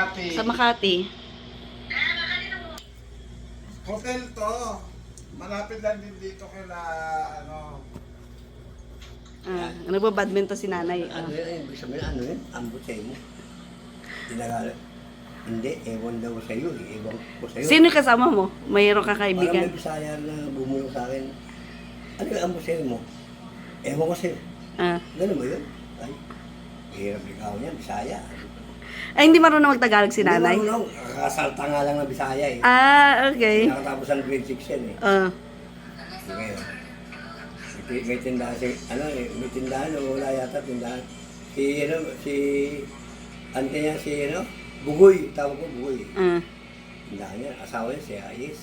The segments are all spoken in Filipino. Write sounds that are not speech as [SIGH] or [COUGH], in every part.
Makati. Sa Makati. Hotel to. Malapit lang din dito kila ano. Ah, nagbabadminton si nanay. Ah. Ano yun? Ibig sabihin, ano yun? Ambot sa'yo mo. Tinagala. Hindi, ewan daw sa'yo. eh. Ewan ko sa'yo. Sino yung kasama mo? Mayroon ka Parang kaibigan? may bisaya na bumulong sa akin. Ano yung ambot sa'yo mo? Ewan ko sa'yo. Ah. Ganun ba yun? Ay, hirap ikaw niyan, bisaya. Ay, hindi marunong magtagalog si nanay? Hindi marunong. Kakasalta nga lang na bisaya eh. Ah, okay. Nakatapos ang grade 6 yan eh. Ah. Ngayon, may, may tindahan si, ano eh, may tindahan o wala yata tindahan. Si, ano, si, ante niya, si, ano, Bugoy, tawag ko Bugoy. Ah. Tindahan niya, asawa niya, si Ais.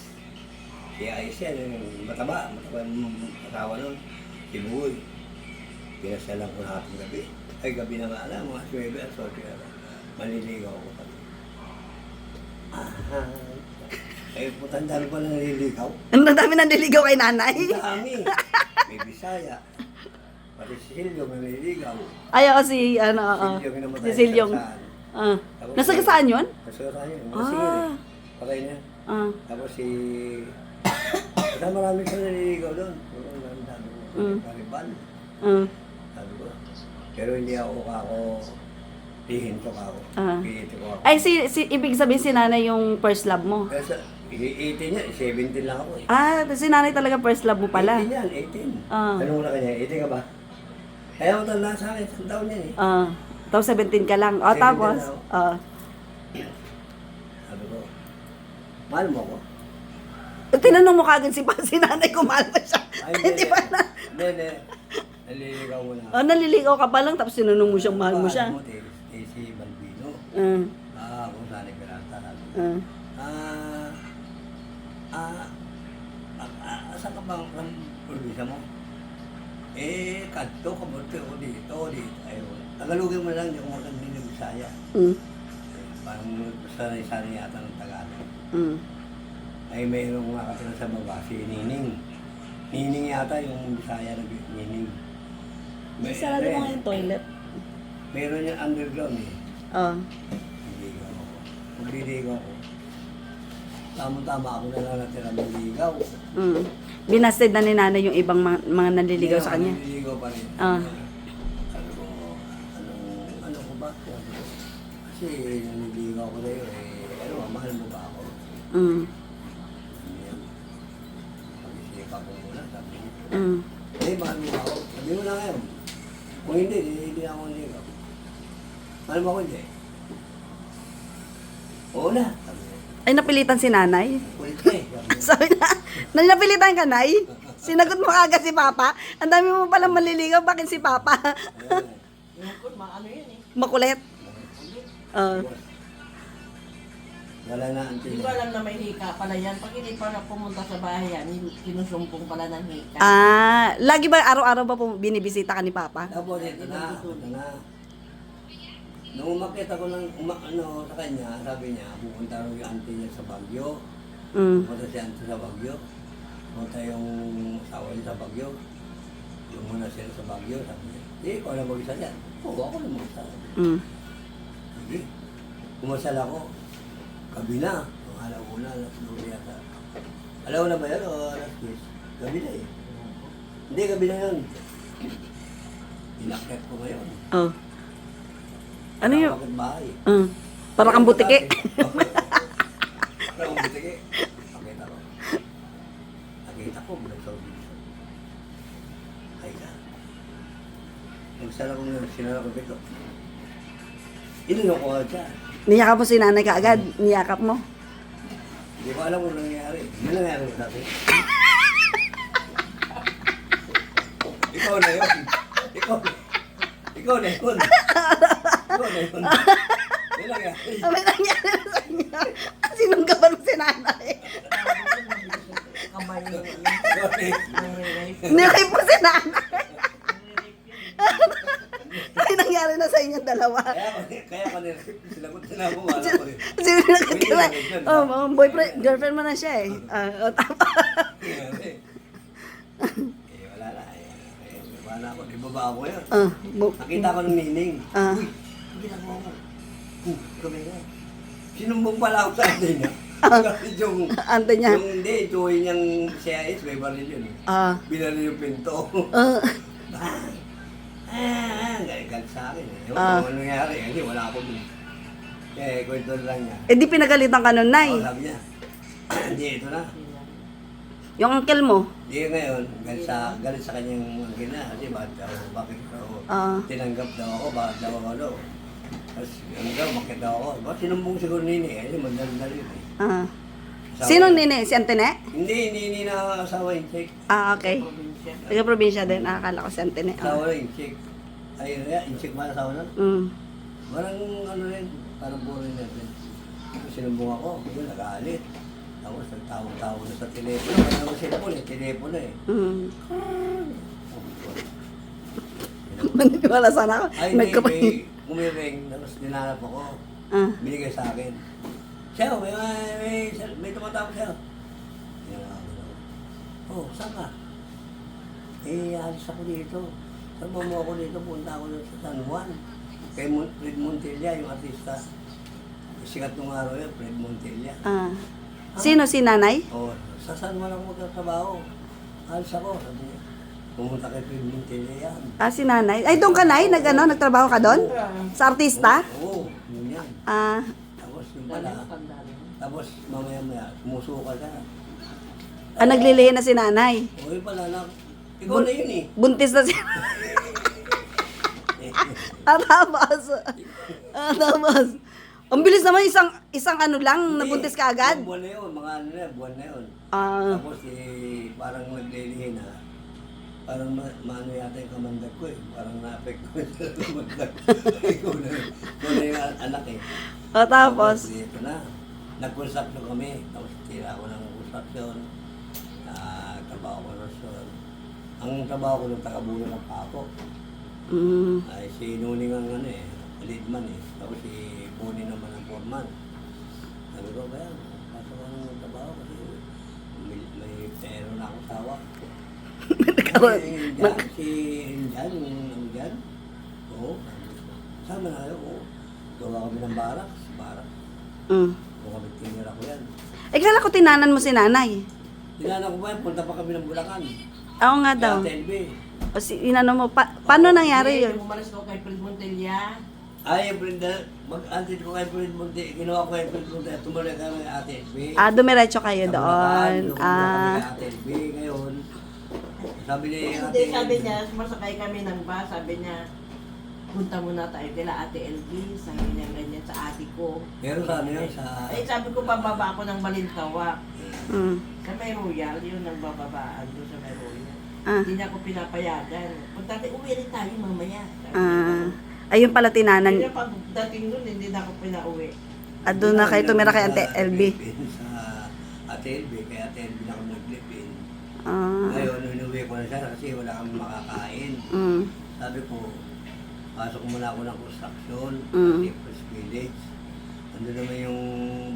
Si Ais yan, yung mataba, mataba yung asawa nun, si Bugoy. Pinasalan ko na ating gabi. Ay, gabi na nga lang, mga 9 at 8 Maliligaw ako kami. Ah, ay, puta, ang dami pa na naliligaw. Ang dami nang niligaw kay nanay. Ang dami. May Bisaya. Pati si may naliligaw. Ay, ako si, ano, oo. Silvio, minamatay Si Silyong. Ah. Nasa kasaan yun? Kasura yun. Ah. Masingir eh. Patay na. Ah. Tapos si... Basta marami siyang naliligaw doon. Puro ang dami. Mm. Karibal. Ah. Sabi ko. Pero hindi ako kako... Hihinto ka ako. Ah. Pihito ko ako. Ay, si, si, ibig sabihin si nanay yung first love mo. Kaya sa... 18 niya, 17 lang ako eh. Ah, si nanay talaga first love mo pala. 18 yan, 18. Ah. Tanong mo na kanya, 18 ka ba? Kaya ako tanda sa akin, isang taon yan eh. Ah. Tapos 17 ka lang. O, 17 tapos? na ako. Ah. Sabi ko, mahal mo ako? Tinanong mo kagad si, pa- si nanay kung mahal mo siya. Hindi ba na? Hindi, hindi. Naliligaw mo na. Oh, naliligaw ka pa lang tapos tinanong mo siyang mahal mo siya. Mahal mo, Balbino. Ah. Nagkarata. Sabi ko, Ah. Ah, ah, ah, ah, ka bang ang probinsya mo? Eh, kanto, kabuti o dito, dito. Ayun. Tagalogin mo lang, hindi ako makakandi ng Bisaya. Mm. Parang sanay-sanay yata ng Tagalog. Mm. ay mayroong nakatira sa baba, si Nining. Nining yata yung Bisaya na Nining. May, Sarado mo nga yung toilet. Meron yung underground eh. Oh. Niligaw ako. Magliligaw ako. Tama-tama ako na lang natira maligaw. Mm. Binasted na ni nanay yung ibang mga, mga naliligaw sa kanya. Naliligaw pa rin. Ah. Ano ko, ano, ano ko ba? Kasi naliligaw ko sa'yo eh. Ano, mahal mo ba ako? Mm. Yan. Pag-isipan ko muna, sabi niya. Mm. Eh, mahal mo ako. Sabi mo na ngayon. Kung hindi, di- hindi na ako niligaw. Mahal mo ako hindi? Oo na. Sabi niya. Ay, napilitan si nanay. Kulit ka eh. Sabi niya. Sabi na, na napilitan ka, Nay? Sinagot mo kagad si Papa? Ang dami mo palang maliligaw, bakit si Papa? [LAUGHS] Ayun. Makulit. Ah. Wala na ang Hindi ko alam na may hika pala yan. Pag hindi pa na pumunta sa bahay yan, kinusumpong pala ng hika. ah, lagi ba araw-araw ba po binibisita ka ni Papa? Tapos ito na, ito na. Nung umakit ako ng, uma, ano, sa kanya, sabi niya, pupunta raw yung auntie niya sa Baguio. Mm. Pupunta si auntie sa Baguio. Pupunta yung asawa niya sa Baguio. Yung muna sila sa Baguio, sabi niya. Eh, ikaw na mag-isa dyan. Oo, ako na mag-isa. Mm. Sige. Kumasal ako. Gabi na. Ang alauna, alas 9 yata. Alauna ba yan o alas 10? Gabi na eh. Hindi, gabi na yun. Inakyat ko ngayon. Oh. Ano yun? Bahay? Uh, para kang butike. Para kang butike. Nakita ko. Nakita ko, nag-service. Ay ka. Nagsara ko nga, sinara ko dito. Inunok ko siya. Niyakap mo si nanay kaagad. Niyakap mo. Hindi ko alam kung nangyari. Ano nangyari sa akin? Ikaw na yun. Ikaw. Ikaw na yun. [LAUGHS] Ikaw na yun. Yan lang yan. Ano may nangyari na sa inyo? Sinong gaban mo si nanay? Kamay mo. Ikaw na yun. Niyakap mo si nanay. Ay, nangyari na sa inyo dalawa. Kaya ko, kaya ko nila, sinagot na ako, wala ko rin. Sino nakatira? Oh, mga boyfriend, girlfriend mo na siya eh. Ah, oh, tama. Eh, wala na. Eh, eh, wala ako. Di ba ba ako yun? Ah, bu- Nakita ko ng nining. Ah. Uy, na ako. Hmm, kami na. Sinumbong pala ako sa atin niya. Kasi yung, ante niya. yung hindi, tuwi niyang CIS, may baril yun. eh. Ah, Binali yung pinto. ah, Bang! [LAUGHS] Ah, galit sa akin eh. Ewan Ah. ko ano nangyari. Hindi, wala ako dun. Eh, kwento lang niya. eh di pinagalitan ka nun, Nay. Oh, sabi niya, [CLEARS THROAT] hindi, ito na. Yung uncle mo. Di ngayon, galit sa, galit sa kanyang mga gina. Kasi bakit daw, bakit daw, Ah. tinanggap daw ako, bakit daw ako daw. Tapos, ano daw, bakit daw ako. Bakit sinumbong siguro nini eh, kasi madali-dali eh. Ah. Asawa- Sinong nini? Si Antene? Hindi, nini na asawa yung chick. Ah, okay. Taga probinsya din. Ah, akala ko si Antene. Ah. Asawa na yung chick. Ay, yung chick ba asawa na? Mm. Parang ano rin, parang puro rin natin. Tapos sinumbong ako, yun, nag-aalit. Tapos nagtawag-tawag na sa telepono. Kaya naman cellphone eh, telepono eh. Mm. [LAUGHS] Maniniwala sana ako. Ay, hindi, Nagkapag... may umiring, tapos dinanap ako. Ah. binigay sa akin. Siya, may, may, may, may tumatawag siya. Yan ako. Oh, saan ka? Eh, alis ako dito. Sama mo ako dito, punta ako dito sa San Juan. Kay Mon- Fred Montilla, yung artista. Sikat nung araw yun, Fred Montilla. Ah. Sino si nanay? Oh, sa San Juan ako magtatrabaho. Alis ako, sabi niya. Pumunta kay Fred Montilla yan. Ah, si nanay. Ay, doon ka, Nay? Nag, ano, nagtrabaho ka doon? Sa artista? Oo, oh, yun yan. Ah. Tapos yung pala, tapos mamaya-maya, sumusuka siya. ah, naglilihi na si nanay. O yun pala na, ikaw na yun eh. Buntis na si... [LAUGHS] ah, tapos. Ah, tapos. Ang bilis naman, isang, isang ano lang, nabuntis ka agad. Buwan na yun, mga ano na, buwan na yun. Ah. Tapos eh, parang naglilihin na. Parang ma maano yata yung kamandag ko eh. Parang na-affect ko sa [LAUGHS] kamandag. ikaw na yun. Ikaw na yung an- anak eh. Ah, tapos. Ito na. Nag-construction kami. Tapos tira ako ng construction. Ah, trabaho ko na sa... Ang trabaho ko ng tagabulo ng pako. Mm. Ay si Nuning ang ano eh, leadman eh. Tapos si Boni naman ang foreman. Sabi ko, kaya, pasok ako ng trabaho kasi may, may pero na akong sawa. Nagkaroon. Si Jan, si Jan, yung dyan. Oo. Sama na kayo, oo. Gawa kami ng barak, barak. Mm. Kung kami tinira ko yan. Eh, kala ko tinanan mo si nanay. Tinanong ko ba yan, punta pa kami ng Bulacan. Oo nga daw. Kaya. O si, inano mo, pa, paano nangyari Hindi, yun? Umalis ko kay Fred Montilla. Ay, Brenda, mag-antid ko kay Fred Monte, ginawa ko kay Fred Monte, tumuloy kami kay Ate FB. Ah, dumiretso kayo Sa doon. Bulacan, nung Ah. kami Ate FB ngayon. Sabi ni Hindi, Ate sabi niya, sumasakay kami ng bus, sabi niya, punta muna tayo kila Ate LB, sabi niya ganyan sa ate ko. Pero sa ano yun, sa... Ay, sabi ko, bababa ako ng Balintawak. Mm. Sa may Royal, yun ang bababaan doon sa may Royal. Ah. Hindi niya ako pinapayagan. Punta tayo, uwi rin tayo mamaya. Sabi Ah. niya. Ayun pala Kaya tinanan. pagdating doon, hindi na ako pinauwi. Ah, doon na kayo tumira kay Ate LB. Sa Ate LB, kay Ate LB na ako nag-live-in. Ah. Ngayon, inuwi ko na siya kasi wala kami makakain. Mm. Sabi ko, pasok muna ako ng construction, Mm. First Village. Ano naman yung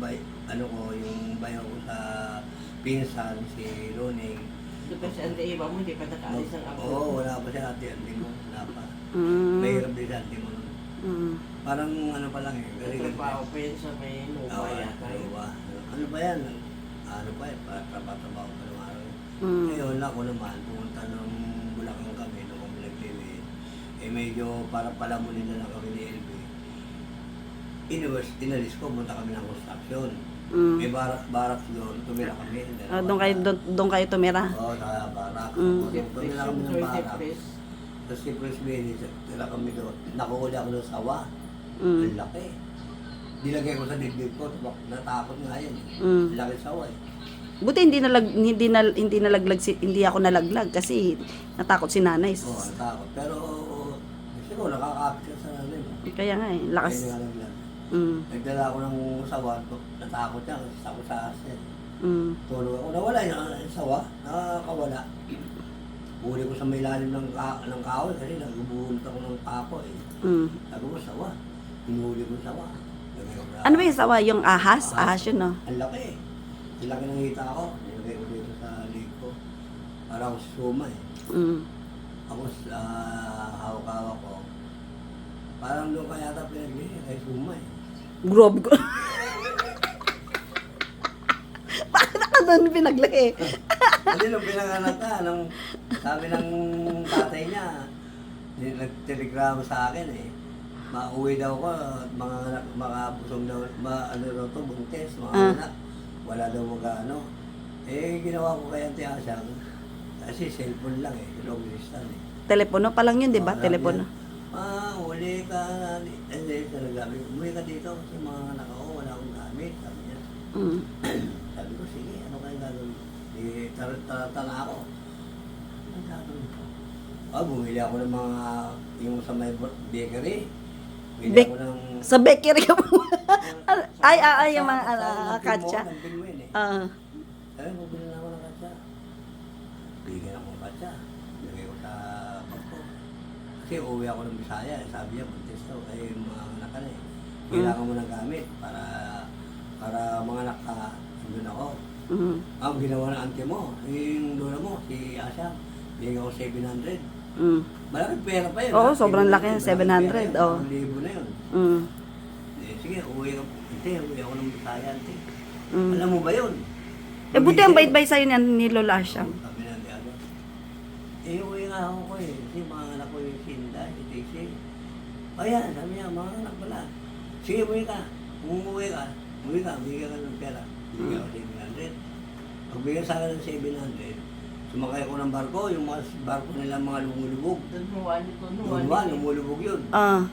bay, ano ko, yung bayo ko sa pinsan, si Roning. Pa si Ante Iba mo, hindi pa nakaalis ng ako. Oo, wala pa siya ate, ate mo, wala pa. Mm. Mahirap din ate mo. Mm. Parang ano pa lang eh, good. Nagtrabaho pa yun sa may Nova Oo, yata. ano ba? Ano ba yan? Ano pa eh, para trabaho pa ng araw. Mm. Ngayon ako naman, pumunta ng medyo parang palamunin na lang kami ni LB. Inuwas, inalis ko, punta kami ng construction. Mm. May barak, barak doon, tumira kami. Ah, doon kayo doon, doon kayo tumira. Oo, sa barak. Mm. Tumira kami ng barak. Tapos si Prince Benny, tira kami doon. Nakuhuli ako ng sawa. Mm. Ang laki. Dilagay ko sa dibdib ko, natakot nga yan. eh. Mm. Laki sawa eh. Buti hindi nalag hindi na hindi nalaglag si, hindi ako nalaglag kasi natakot si nanay. Oo, natakot. Pero, siguro nakakapit ka sa namin. Kaya nga eh, lakas. Kaya. Mm. Nagdala ako ng sawa, natakot niya, kasi ako sa asin. Mm. Tulog ako, nawala yung yung sawa, nakakawala. Uli ko sa may lalim ng, ka ng kahoy kasi nagbubuhulot ako ng kako eh. Mm. Sabi ko, sawa. Hinuli ko sawa. Ano ba yung sawa? Yung ahas? Ahas yun, no? Ang laki eh. Laki ng hita ko. Nilagay ko dito sa leg ko. Para ako suma eh. Mm. Ako sa hawak-hawak ko. Parang doon kaya yata pinagbigay kay suma eh. Grabe ko. [LAUGHS] Bakit ako doon pinaglaki? [LAUGHS] Hindi nung pinanganak ka, nung sabi ng tatay niya, ni- nagtelegrama sa akin eh. Mauwi daw ko, mga anak, mga busong daw, ma, ano daw to, buntes, mga Ah. anak. Wala daw mga ano. Eh, ginawa ko kay Auntie Asyang. Kasi cellphone lang eh, long distance eh. Telepono pa lang yun, di ba? Sabi Telepono. Ah, uli ka. Hindi, talaga. Umuwi ka dito kasi mga anak ko, wala akong gamit. Sabi niya. Mm. [CLEARS THROAT] Sabi ko, sige, ano kayo gagawin? Eh, tarata na ako. Ano gagawin ko? Ah, bumili ako ng mga, yung sa may bakery. Ako ng... Sa bakery ka po. [LAUGHS] ay, ay, ay, yung mga ano, katsa. Eh. Ah. Sabi ko, bumili na ako ng katsa. Bigyan ako ng katsa. Lagay ko sa bag ko. Kasi uuwi ako ng Bisaya. eh. Sabi niya, buntis daw. Ay, mga anak ka na eh. Kailangan mo ng gamit para para mga anak ka, andun ako. Mm. Ang ginawa ng auntie mo, yung lola mo, si Asya, bigyan ako 700. Mm. Malaking pera pa yun. Oo, ha? sobrang laki, Malaking 700, pera yun, oo. Ang libo na yun. Mm. Eh, sige, uwi ka. Ante, uwi ako ng Bisaya, ante. Mm. Alam mo ba yun? Eh, buti ang bait-bait sa'yo niyan ni Lola Asyang. Sabi na ano, eh, uwi nga ako ko eh. Kasi mga anak ko yung Sinda, si Tixie. O yan, sabi niya, mga anak pala. Sige, umuwi ka. Kung umuwi ka, umuwi ka, bigyan ka ng pera. Bigyan ako 700. Pag bigyan sa akin ng 700, sumakay ako ng barko, yung mga barko nila mga lumulubog. One, eh. lumulubog yun. Ah.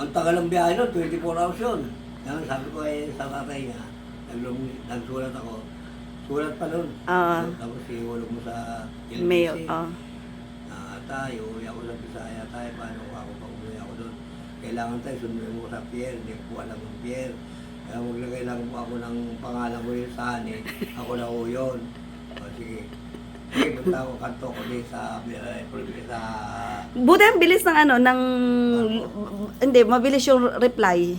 Ang tagal ng biyahe nun, 24 hours yun. Kaya sabi ko eh, sa tatay niya, naglum, nagsulat ako. Sulat pa nun. Ah. Tapos ihulog mo sa Mail. LBC. Ah. Ah, tayo, uwi ako sa Bisaya, tayo, paano ko ako pag uwi ako doon? Kailangan tayo, sunduin mo sa Pierre, hindi ko alam ang Pierre. Kaya huwag na kailangan mo ako ng pangalan ko yung sani, ako na ho yun. O, sige. Punta ako kanto ko din sa, sa, Buti ang bilis ng ano, ng... Hindi, mabilis yung reply.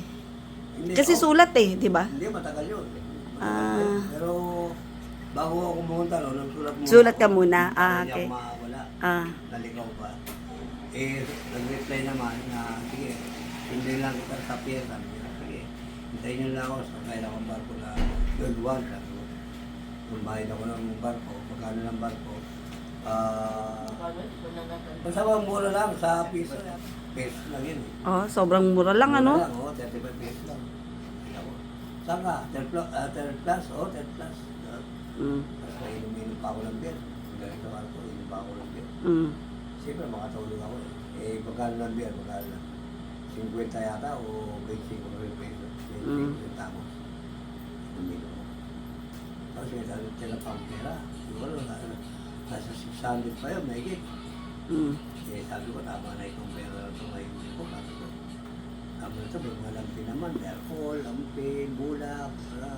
hindi, Kasi oh, sulat eh, di ba? Hindi, matagal yun. Ah. Pero, bago ako pumunta, no, nagsulat muna Sulat ka muna. Ah, hindi okay. ako makawala. Ah. naligaw pa. Eh, nag-reply naman na, sige, sundin lang kita sa niya, sige, hintayin niyo lang ako sa kailangan barko na Gold One, sabi ko. Kung bayad ako ng barko, magkano ng barko, ah, ba mura lang sa piso, peso lang yun eh. Oh, sobrang mura lang, Mura ano? lang, oh, 35 pesos lang. Ako, Saan ka? Third plus, ah, third plus, oh, third plus. Ah, Mm. Tapos nainom-inom pa ako ng beer. Ganito ako, inom pa ako ng beer. Mm. Siyempre, makatulog ako eh. Eh, magkano lang beer, magkano lang. 50 yata o 25 pesos. 25 Mm. May tanong sila pang pera. Siguro, nasa, nasa 600 pa yun, mahigit. Mm. Eh, sabi ko, tama na itong pera na ito ngayon ko. Sabi ko, tama na ito, may mga lampi naman. May alcohol, lampi, bulak, mga,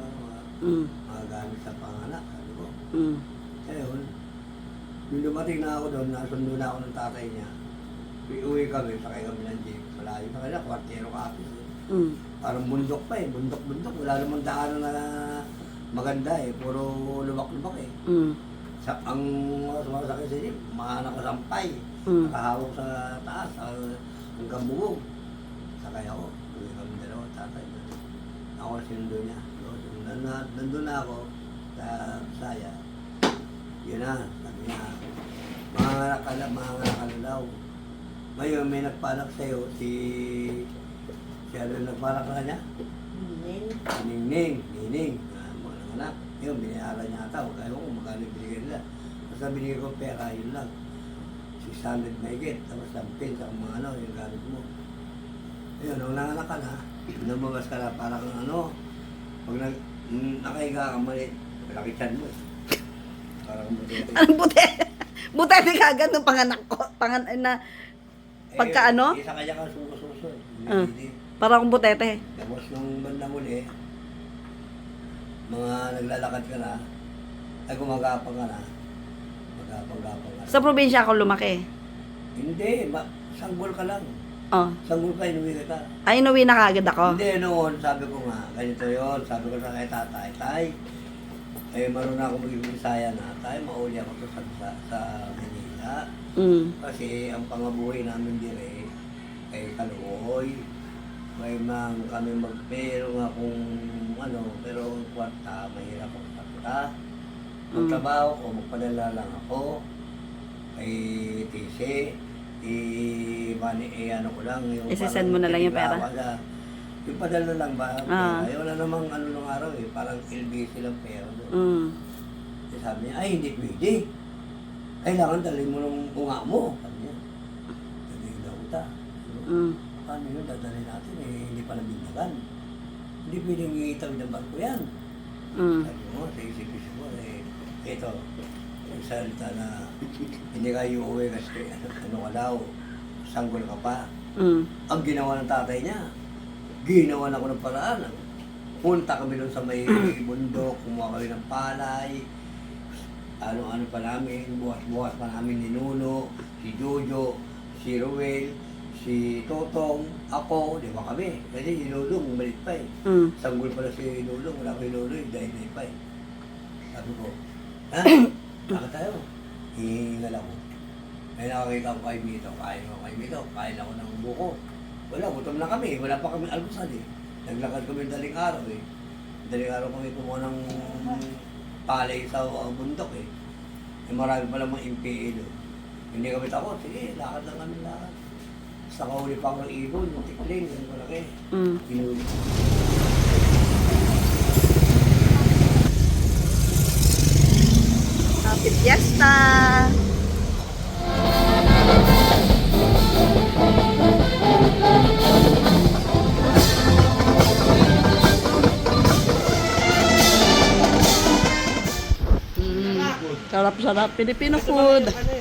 Mm. mga gamit sa panganak. Sabi ko, Mm. Ngayon, nung dumating na ako doon, nasundo na ako ng tatay niya. Uwi kami, sakay kami ng jeep. Malayo sa kanila, kwartero ka eh. Mm. Parang bundok pa eh, bundok-bundok. Wala namang daanan na maganda eh, puro lubak-lubak eh. Mm. Sa, ang sumasakay sa jeep, mga nakasampay. Mm. Nakahawak sa taas, uh, hanggang bubong. Sakay ako, uwi kami dalawa, tatay. Ako sinundo niya. So, nandun na, nandun na ako sa Bisaya. Yun na, sabi niya, mga nakala, mga nakala daw. Ngayon, may nagpalak sa'yo, si... Si ano yung nagpalak ka niya? Ning. Si Ningning, Nining, ah, mga anak. Yun, binayaran niya ata. Kaya ko kung magkano yung binigyan nila. Basta binigyan ko pera, yun lang. 600 na higit. Tapos lampin sa mga ano, yung gamit mo. Ayun, nung nanganak ka na, lumabas ka na para kang ano, pag nag, mm, nakahiga ka mali, lakitan mo. eh. Parang buti. Anong [LAUGHS] buti? buti di kagad nung panganak ko. Pangan, na, Pagka ano? Isa kanya ka sumususo. Ah. Hindi. para akong butete. Tapos nung bandang uli, mga naglalakad ka na, ay gumagapang ka na. Magapang-gapang ka na. Sa probinsya ako lumaki. Hindi, ma- sanggol ka lang. Oh. Sanggol ka, inuwi ka. Ay, inuwi na kagad ako. Hindi, noon, sabi ko nga, ganito yon sabi ko sa kay tatay, tay, eh, marunong ako maging Bisaya na, tay, mauli ako sa, sa, sa Manila. Mm. Kasi ang pangabuhay namin dire ay kaluoy. May mang kami magpero nga kung ano, pero kwarta, mahirap ang kwarta. Magtrabaho ko, magpadala lang ako. Ay TC, i-money, eh, ano ko lang. Yung parang mo na lang yung pera? tinigawa na. Yung padala lang ba? Ah. Ay, wala namang ano nung araw eh, parang LBC lang pera. doon. Mm. Eh, sabi niya, ay hindi pwede. Kailangan dalhin mo ng bunga mo. Sabi niya, dalhin daw ta. Mm. Paano yun, dadalhin natin eh, hindi pa nabinyagan. Hindi pwedeng itawid ng barko yan. Mm. Sabi mo, sa isip-isip mo, eh, ito, yung salita na hindi ka iuwi kasi ano, ano ka daw, sanggol ka pa. Mm. Ang ginawa ng tatay niya, ginawa na ko ng paraan. Punta kami doon sa may [CLEARS THROAT] bundok, kumuha kami ng palay, ano-ano pa namin, buwas-buwas pa namin ni Nuno, si Jojo, si Ruel, si Totong, ako, di ba kami? Kasi si Lulong, malit pa eh. Mm. Sanggol pala si Lulong, wala kay Lulong, dahil pa eh. Sabi ko, ha? [COUGHS] Bakit tayo? Hihingal ako. May nakakita ko kay Mito, kain ako kay Mito, kain ako ng buko. Wala, gutom na kami, wala pa kami almusal eh. Naglakad kami daling araw eh. Daling araw kami kumuha ng palay sa uh, bundok eh. Eh marami pa mga MPA doon. Hindi kami takot, sige, lakad lang kami lakad. Basta kahuli pa ng ibon, yung tikling, yung malaki. Mm. Pinuli. Happy Fiesta! Mm. Sarap-sarap. Filipino food. Ano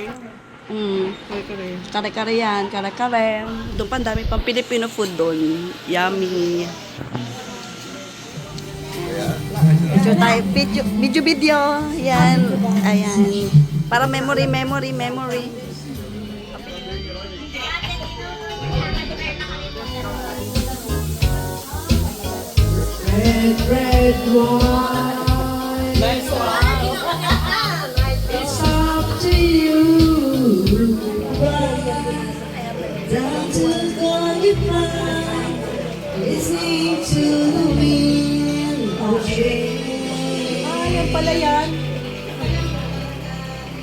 yung? Mm. Kare-kare. Kare-kare yan, kare-kare. Doon pa dami pang Filipino food doon. Yummy. Video tayo, video, video, video. Yan, ayan. Para memory, memory, memory. Red, red wine. It's Listening to the wind of change. Ayan pala yan.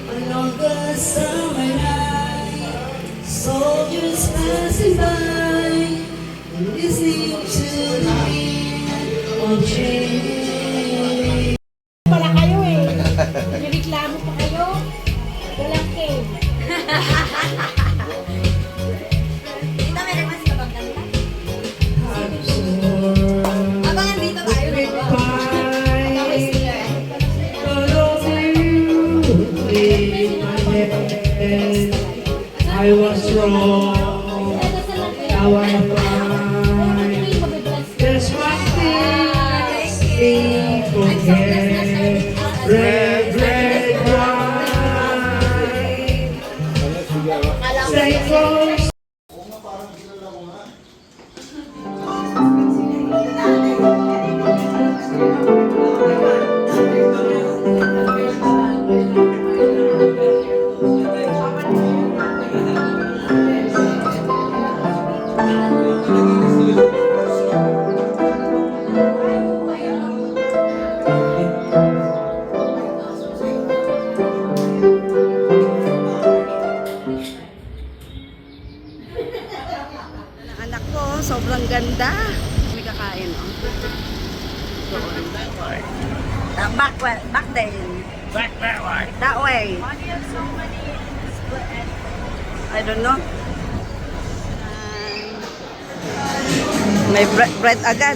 Another summer night. Soldiers passing by. Listening to the wind of change. pala kayo eh. [LAUGHS] Nireklamo pa kayo. Walang. [LAUGHS] Oh.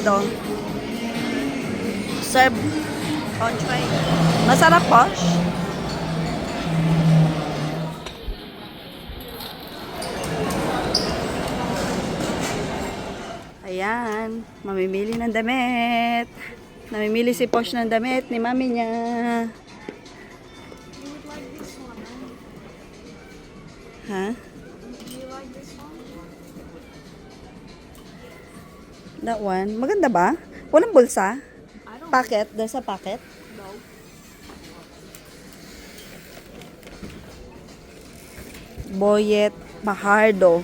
Oh. Serve on tray. Masarap, Posh. Ayan, mamimili ng damit. Namimili si Posh ng damit ni mami niya. Ha? That one. Maganda ba? Walang bulsa? Packet? There's a packet? Boyet Mahardo.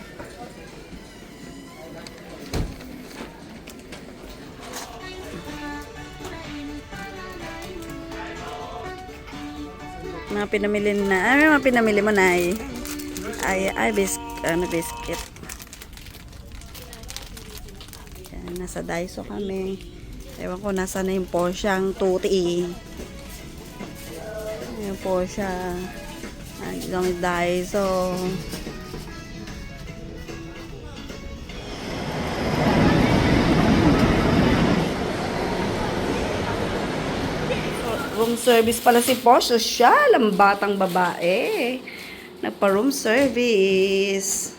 Mga pinamili na. Ano mga pinamili mo na ay? Ay, ay, bisk, ano, biscuit. Yan, nasa Daiso kami. Ewan ko, nasa na yung Porscheang tuti. Yung Porsche. Nandito ang Daiso. Room service pala si Porsche. Siya, ang batang babae. Nagpa-room service.